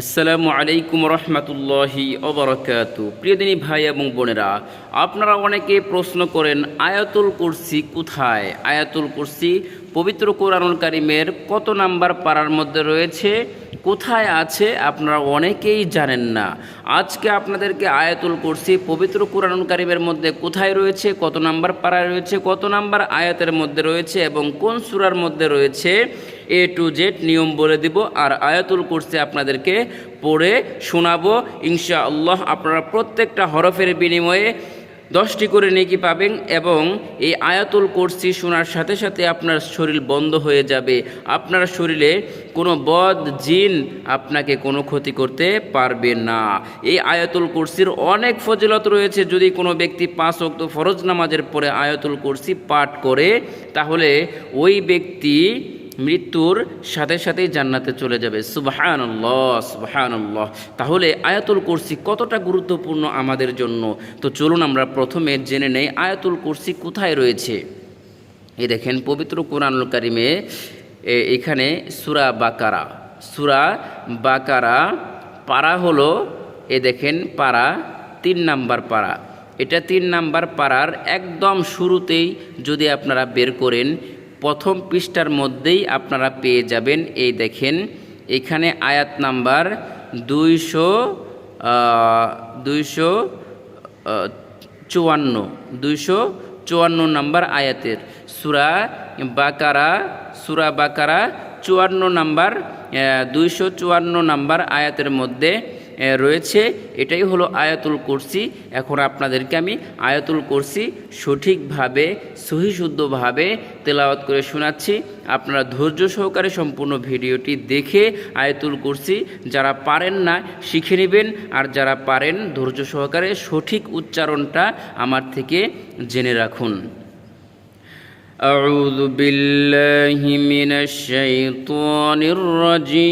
আসসালামু আলাইকুম রহমতুল্লাহি অবরকাত। প্রিয়দিনী ভাই এবং বোনেরা, আপনারা অনেকে প্রশ্ন করেন, আয়াতুল কুরসি কোথায়? আয়াতুল কুরসি পবিত্র কোরআনুল কারিমের কত নাম্বার পাড়ার মধ্যে রয়েছে? কোথায় আছে? আপনারা অনেকেই জানেন না। আজকে আপনাদেরকে আয়াতুল কুরসি পবিত্র কোরআনুল কারিমের মধ্যে কোথায় রয়েছে, কত নাম্বার পাড়ায় রয়েছে, কত নাম্বার আয়াতের মধ্যে রয়েছে এবং কোন সূরার মধ্যে রয়েছে এ টু জেড নিয়ম বলে দিব আর আয়াতুল কুরসি আপনাদেরকে পড়ে শোনাবো। ইনশা আল্লাহ আপনারা প্রত্যেকটা হরফের বিনিময়ে দশটি করে নেকি পাবেন এবং এই আয়াতুল কুরসি শোনার সাথে সাথে আপনার শরীর বন্ধ হয়ে যাবে। আপনার শরীরে কোনো বদ, জিন আপনাকে কোনো ক্ষতি করতে পারবে না। এই আয়াতুল কুরসির অনেক ফজিলত রয়েছে। যদি কোনো ব্যক্তি পাঁচ অক্ত ফরজ নামাজের পরে আয়াতুল কুরসি পাঠ করে, তাহলে ওই ব্যক্তি মৃত্যুর সাথে সাথেই জান্নাতে চলে যাবে। সুবাহান সুবাহান তাহলে আয়াতুল কুরসি কতটা গুরুত্বপূর্ণ আমাদের জন্য? তো চলুন আমরা প্রথমে জেনে নেই আয়াতুল কুরসি কোথায় রয়েছে। এই দেখেন, পবিত্র কোরআনুল কারিমে এখানে সুরা বাকারা। সুরা বাকারা পাড়া হলো, এ দেখেন পাড়া তিন নাম্বার পাড়া এটা তিন নাম্বার পাড়ার একদম শুরুতেই যদি আপনারা বের করেন প্রথম পৃষ্ঠার মধ্যেই আপনারা পেয়ে যাবেন এই দেখেন, এখানে আয়াত নাম্বার দুইশো দুইশো চুয়ান্ন দুইশো চুয়ান্ন নাম্বার আয়াতের সুরা বাকারা সুরা বাকারা চুয়ান্ন নাম্বার দুইশো চুয়ান্ন নাম্বার আয়াতের মধ্যে রয়েছে এটাই হলো আয়াতুল কুরসি এখন আপনাদেরকে আমি আয়াতুল কুরসি সঠিকভাবে সহিশুদ্ধভাবে তেলাওয়াত করে শোনাচ্ছি আপনারা ধৈর্য সহকারে সম্পূর্ণ ভিডিওটি দেখে আয়াতুল কুরসি যারা পারেন না শিখে নেবেন আর যারা পারেন ধৈর্য সহকারে সঠিক উচ্চারণটা আমার থেকে জেনে রাখুন أعوذ بالله من الشيطان الرجيم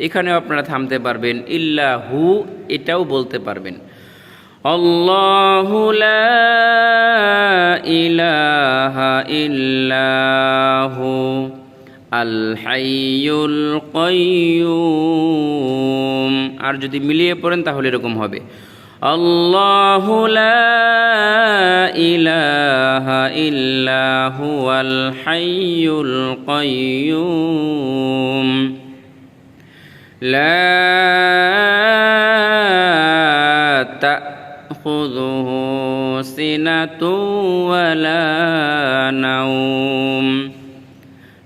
এখানেও আপনারা থামতে পারবেন। ইল্লাহু, এটাও বলতে পারবেন। আল্লাহু লা ইলাহা ইল্লাহু আল হাইয়ুল কাইয়ুম আর যদি মিলিয়ে পড়েন তাহলে এরকম হবে। আল্লাহু লা ইলাহা ইল্লাহু আল হাইয়ুল কাইয়ুম لا تأخذه سنة ولا نوم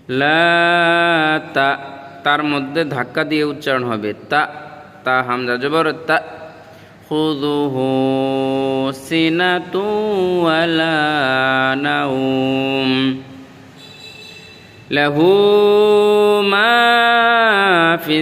لا তা তার মধ্যে ধাক্কা দিয়ে উচ্চারণ হবে তা তা হামজা জবর তা খুদুহু সিনাতু ওয়ালা নাউম له ما في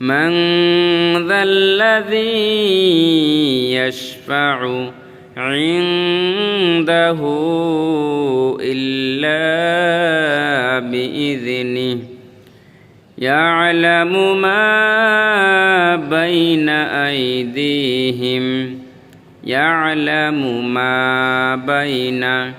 من ذا الذي يشفع عنده إلا بإذنه. يعلم ما بين أيديهم. يعلم ما بين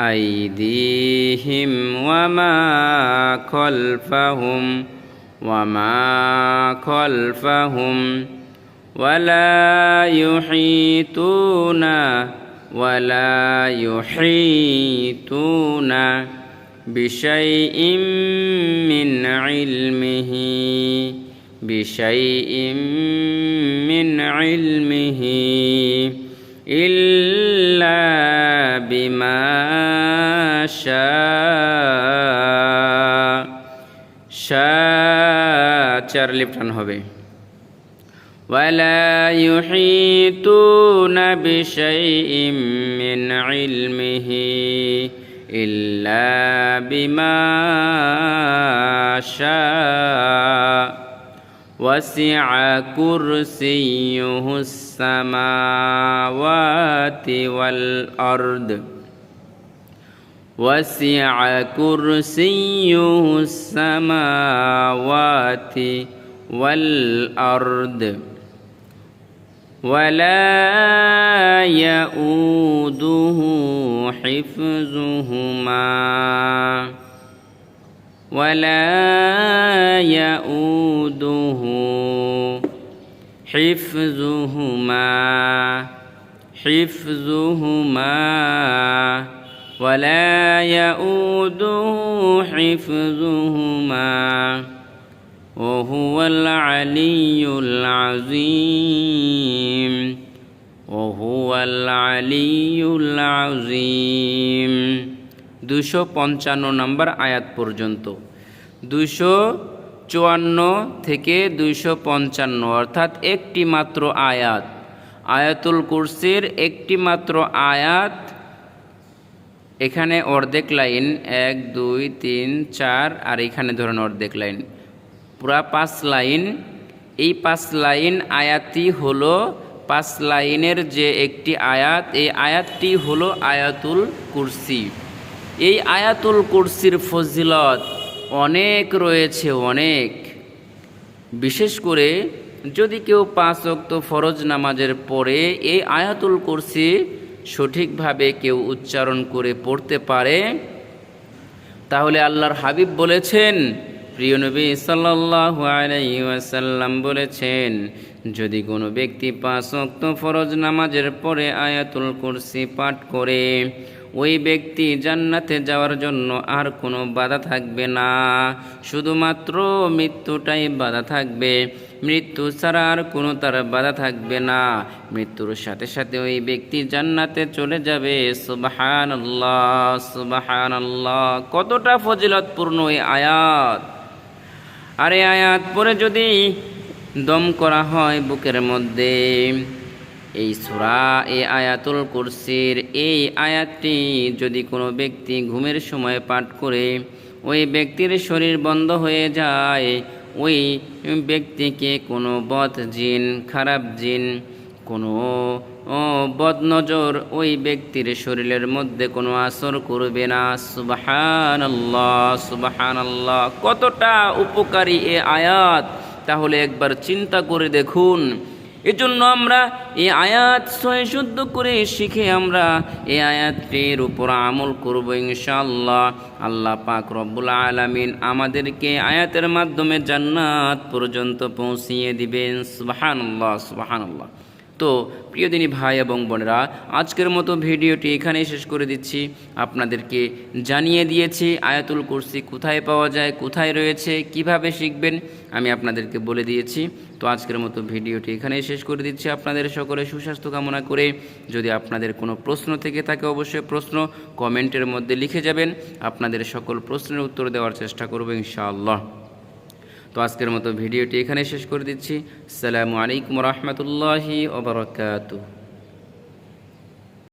أيديهم وما خلفهم. وما خلفهم ولا يحيطون ولا يحيطون بشيء من علمه بشيء من علمه إلا بما شاء. شاء চার লিপ্টান হবে ولا يحيطون بشيء من علمه إلا بما شاء وسع كرسيه السماوات والأرض وسع كرسيه السماوات والأرض ولا يؤوده حفظهما ولا يؤوده حفظهما حفظهما ولا يؤوده حفظهما وهو العلي العظيم وهو العلي العظيم দুশো পঞ্চান্ন নম্বর আয়াত পর্যন্ত দুশো চুয়ান্ন থেকে দুইশো পঞ্চান্ন অর্থাৎ একটি মাত্র আয়াত আয়াতুল কুরসির একটি মাত্র আয়াত এখানে অর্ধেক লাইন, এক, দুই, তিন, চার, আর এখানে ধরেন অর্ধেক লাইন। পুরা পাঁচ লাইন, এই পাঁচ লাইন আয়াতটি হলো পাঁচ লাইনের যে একটি আয়াত, এই আয়াতটি হলো আয়াতুল কুরসি। এই আয়াতুল কুরসির ফজিলত অনেক রয়েছে, অনেক। বিশেষ করে যদি কেউ পাঁচ অক্ত ফরজ নামাজের পরে এই আয়াতুল কুরসি সঠিকভাবে কেউ উচ্চারণ করে পড়তে পারে? তাহলে আল্লাহর হাবিব বলেছেন, প্রিয় নবী সাল্লাল্লাহু বলেছেন, যদি কোনো ব্যক্তি পাঁচ ওয়াক্ত ফরজ নামাজের পরে আয়াতুল কুরসি পাঠ করে ওই ব্যক্তি জান্নাতে যাওয়ার জন্য আর কোনো বাধা থাকবে না। শুধুমাত্র মৃত্যুটাই বাধা থাকবে। মৃত্যু ছাড়া আর কোনো তার বাধা থাকবে না। মৃত্যুর সাথে সাথে ওই ব্যক্তি জান্নাতে চলে যাবে। সুবাহান আল্লাহ সুবাহান আল্লাহ কতটা ফজিলতপূর্ণ এই আয়াত। আরে আয়াত পরে যদি দম করা হয় বুকের মধ্যে এই সুরা এ আয়াতুল কুরসির এই আয়াতটি যদি কোনো ব্যক্তি ঘুমের সময় পাঠ করে, ওই ব্যক্তির শরীর বন্ধ হয়ে যায়, ওই ব্যক্তিকে কোনো বদ জিন, খারাপ জিন, কোনো বদনজর ওই ব্যক্তির শরীরের মধ্যে কোনো আসর করবে না। সুবাহান আল্লাহ সুবাহান আল্লাহ কতটা উপকারী এ আয়াত। তাহলে একবার চিন্তা করে দেখুন। এজন্য আমরা এই আয়াত ছয় শুদ্ধ করে শিখে আমরা এই আয়াতটির উপর আমল করব ইনশাল্লাহ আল্লাহ পাক রব্বুল আলামিন আমাদেরকে আয়াতের মাধ্যমে জান্নাত পর্যন্ত পৌঁছিয়ে দিবেন। সুবহানাল্লাহ সুবহানাল্লাহ। তো প্রিয় দিনী ভাই এবং বোনেরা, আজকের মতো ভিডিওটি এখানেই শেষ করে দিচ্ছি। আপনাদেরকে জানিয়ে দিয়েছি, আয়াতুল কুরসি কোথায় পাওয়া যায়, কোথায় রয়েছে, কীভাবে শিখবেন, আমি আপনাদেরকে বলে দিয়েছি। তো আজকের মতো ভিডিওটি এখানেই শেষ করে দিচ্ছি। আপনাদের সকলে সুস্বাস্থ্য কামনা করে যদি আপনাদের কোনো প্রশ্ন থেকে থাকে, অবশ্যই প্রশ্ন কমেন্টের মধ্যে লিখে যাবেন। আপনাদের সকল প্রশ্নের উত্তর দেওয়ার চেষ্টা করব ইনশাআল্লাহ। তো আজকের মতো ভিডিওটি এখানে শেষ করে দিচ্ছি। সালামু আলাইকুম রহমতুল্লাহি ওবরাকাতুহ